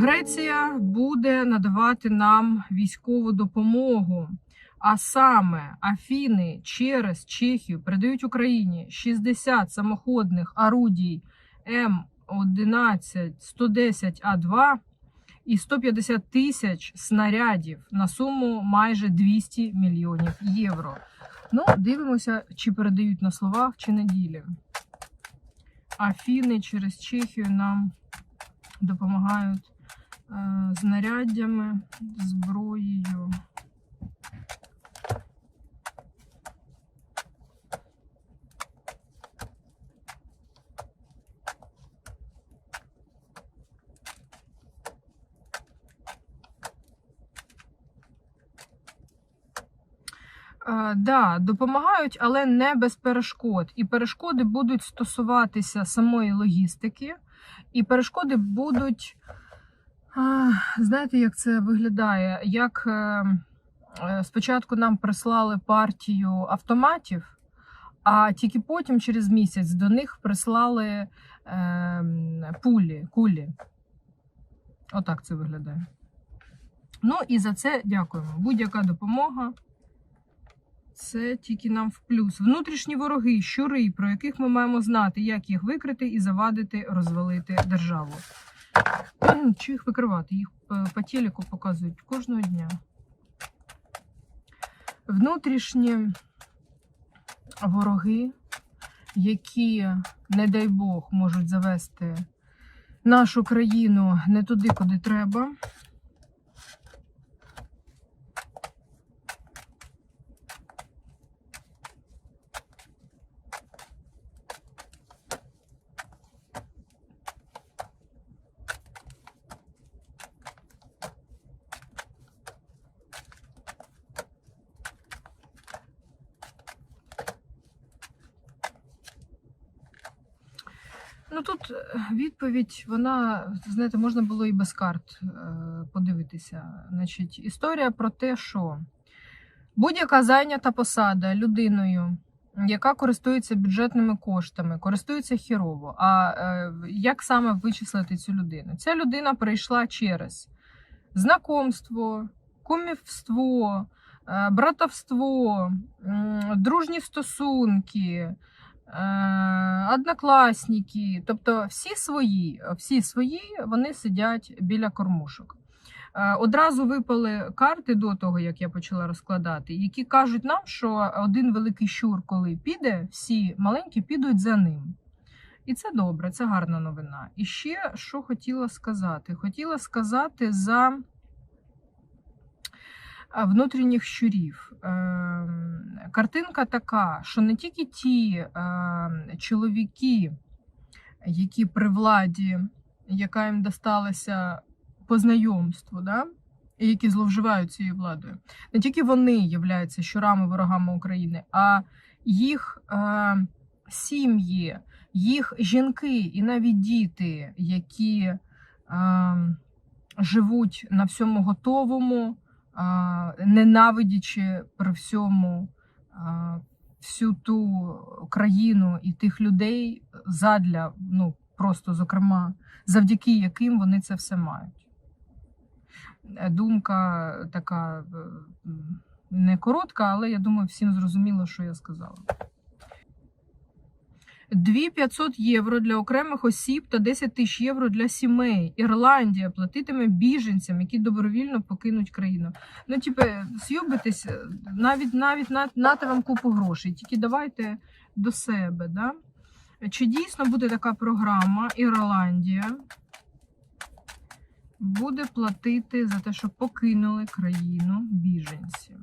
Греція буде надавати нам військову допомогу. А саме Афіни через Чехію передають Україні 60 самоходних орудій М11 110 А2 і 150 тисяч снарядів на суму майже 200 мільйонів євро. Ну, дивимося, чи передають на словах, чи на ділі. Афіни через Чехію нам допомагають знаряддями, зброєю. Е, Да, допомагають, але не без перешкод. І перешкоди будуть стосуватися самої логістики, і перешкоди будуть. А, Знаєте, як це виглядає? Як е, е, спочатку нам прислали партію автоматів, а тільки потім, через місяць, до них прислали е, пулі, кулі. Отак це виглядає. Ну і за це дякуємо. Будь-яка допомога. Це тільки нам в плюс. Внутрішні вороги, щури, про яких ми маємо знати, як їх викрити і завадити, розвалити державу. Чи їх викривати? Їх е, по телеку показують кожного дня. Внутрішні вороги, які, не дай Бог, можуть завести нашу країну не туди, куди треба. Ну тут е, відповідь, вона, знаєте, можна було і без карт е, подивитися. Значить, історія про те, що будь-яка зайнята посада людиною, яка користується бюджетними коштами, користується хірово. А е, як саме вичислити цю людину? Ця людина прийшла через знакомство, кумівство, братовство, дружні стосунки. Е, однокласники, тобто всі свої, всі свої вони сидять біля кормушок. Е, Одразу випали карти до того, як я почала розкладати, які кажуть нам, що один великий щур, коли піде, всі маленькі підуть за ним. І це добре, це гарна новина. І ще що хотіла сказати? Хотіла сказати за внутрішніх щурів. Ем, Картинка така, що не тільки ті ем, чоловіки, які при владі, яка їм досталася по знайомству, да? і які зловживають цією владою, не тільки вони являються щурами ворогами України, а їх е, сім'ї, їх жінки і навіть діти, які живуть на всьому готовому ненавидячи при всьому всю ту країну і тих людей задля, ну просто зокрема, завдяки яким вони це все мають. Е, Думка така е, не коротка, але я думаю, всім зрозуміло, що я сказала. 2500 євро для окремих осіб та 10 тисяч євро для сімей. Ірландія платитиме біженцям, які добровільно покинуть країну. Ну, типу, з'юбитесь, навіть навіть на, нате вам купу грошей. Тільки давайте до себе. Да? Чи дійсно буде така програма Ірландія? Буде платити за те, що покинули країну біженці.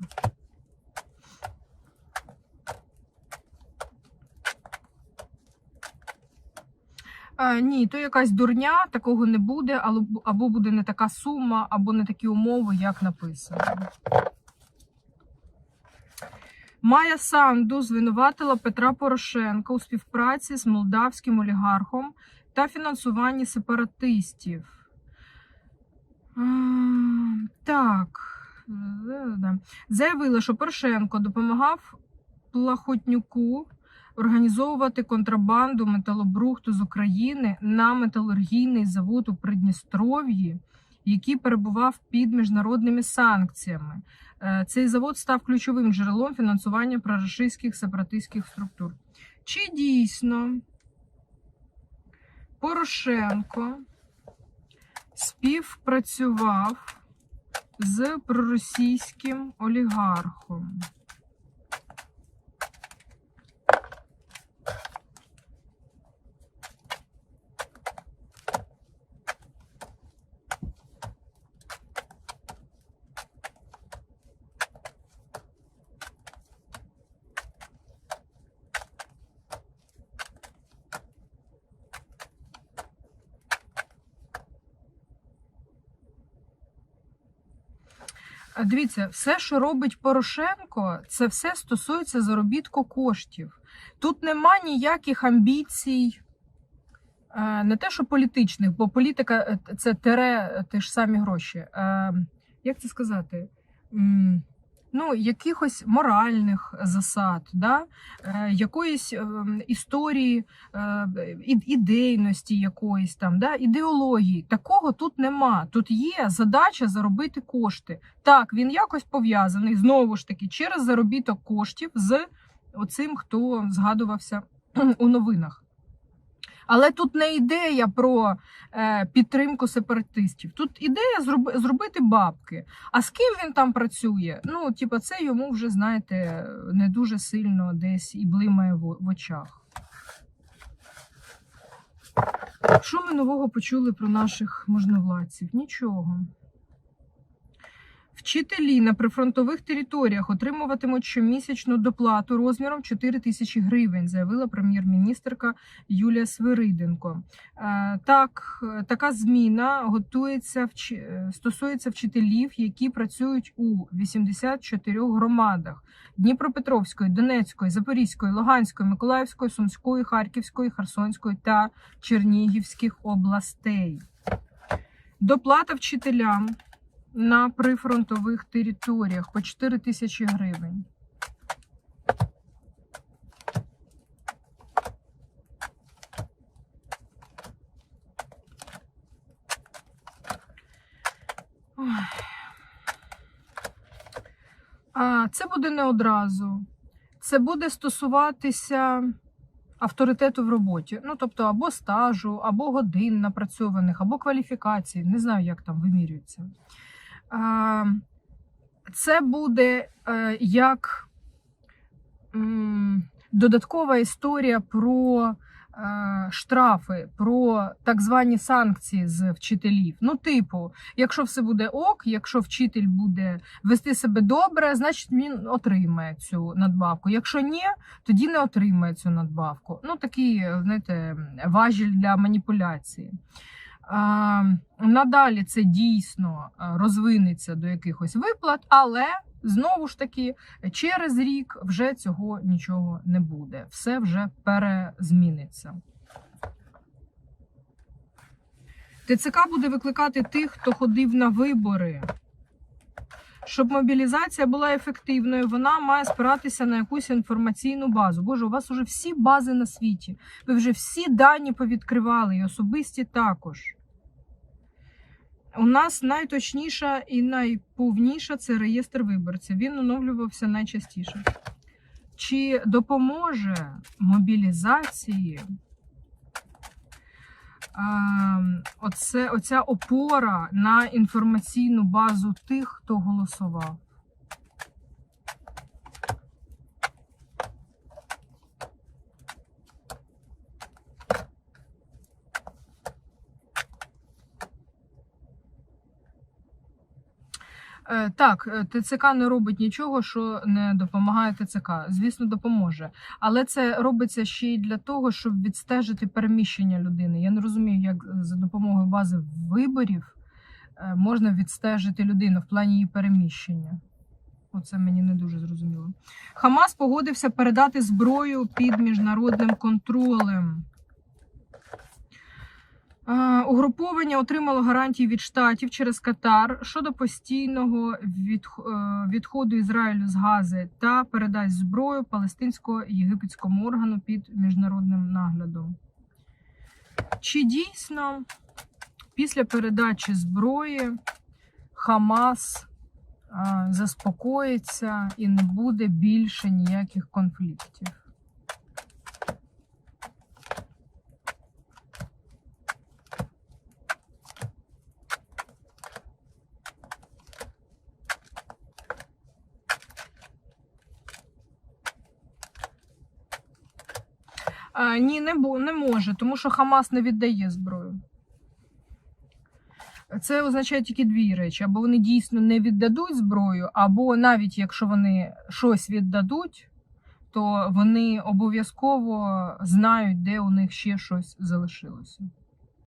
Е, ні, то якась дурня, такого не буде, або, буде не така сума, або не такі умови, як написано. Майя Санду звинуватила Петра Порошенка у співпраці з молдавським олігархом та фінансуванні сепаратистів. Так. е, Заявила, що Порошенко допомагав Плахотнюку організовувати контрабанду металобрухту з України на металургійний завод у Придністров'ї який перебував під міжнародними санкціями. Е, Цей завод став ключовим джерелом фінансування проросійських сепаратистських структур. Чи дійсно Порошенко співпрацював з проросійським олігархом? Дивіться, все, що робить Порошенко, це все стосується заробітку коштів. Тут нема ніяких амбіцій, е, не те, що політичних, бо політика е, це тере ті ж самі гроші. Е, Як це сказати? Ну, якихось моральних засад, да? е, якоїсь е, історії, е, ідейності якоїсь там, да? ідеології. Такого тут нема. Тут є задача заробити кошти. Так, він якось пов'язаний знову ж таки через заробіток коштів з оцим, хто згадувався у новинах. Але тут не ідея про е, підтримку сепаратистів. Тут ідея зроби, зробити бабки. А з ким він там працює? Ну, типа, це йому вже, знаєте, не дуже сильно десь і блимає в очах. Що ми нового почули про наших можновладців? Нічого. Вчителі на прифронтових територіях отримуватимуть щомісячну доплату розміром 4 тисячі гривень, заявила прем'єр-міністрка Юлія Свириденко. Е, Так, така зміна готується е, стосується вчителів, які працюють у 84 громадах Дніпропетровської, Донецької, Запорізької, Луганської, Миколаївської, Сумської, Харківської, Херсонської та Чернігівських областей. Доплата вчителям на прифронтових територіях по 4 тисячі гривень. Це буде не одразу. Це буде стосуватися авторитету в роботі. Ну, тобто, або стажу, або годин напрацьованих, або кваліфікації. Не знаю, як там вимірюється. Це буде е, як додаткова історія про е, штрафи, про так звані санкції з вчителів. Ну, типу, якщо все буде ок, якщо вчитель буде вести себе добре, значить він отримає цю надбавку. Якщо ні, тоді не отримає цю надбавку. Ну, такий, знаєте, важіль для маніпуляції. Надалі це дійсно розвинеться до якихось виплат, але знову ж таки через рік вже цього нічого не буде. Все вже перезміниться. ТЦК буде викликати тих, хто ходив на вибори. Щоб мобілізація була ефективною, вона має спиратися на якусь інформаційну базу. Боже, у вас вже всі бази на світі. Ви вже всі дані повідкривали, і особисті також. У нас найточніша і найповніша це реєстр виборців. Він оновлювався найчастіше. Чи допоможе мобілізації оце, оця опора на інформаційну базу тих, хто голосував? Е, Так, е, ТЦК не робить нічого, що не допомагає ТЦК. Звісно, допоможе. Але це робиться ще й для того, щоб відстежити переміщення людини. Я не розумію, як за допомогою бази виборів е, можна відстежити людину в плані її переміщення. Оце мені не дуже зрозуміло. Хамас погодився передати зброю під міжнародним контролем. Е, Угруповання отримало гарантії від штатів через Катар щодо постійного е, відходу Ізраїлю з Гази та передасть зброю палестинсько-єгипетському органу під міжнародним наглядом. Чи дійсно після передачі зброї Хамас заспокоїться і не буде більше ніяких конфліктів. А, ні, не, не може, тому що Хамас не віддає зброю. Це означає тільки дві речі: або вони дійсно не віддадуть зброю, або навіть якщо вони щось віддадуть, то вони обов'язково знають, де у них ще щось залишилося.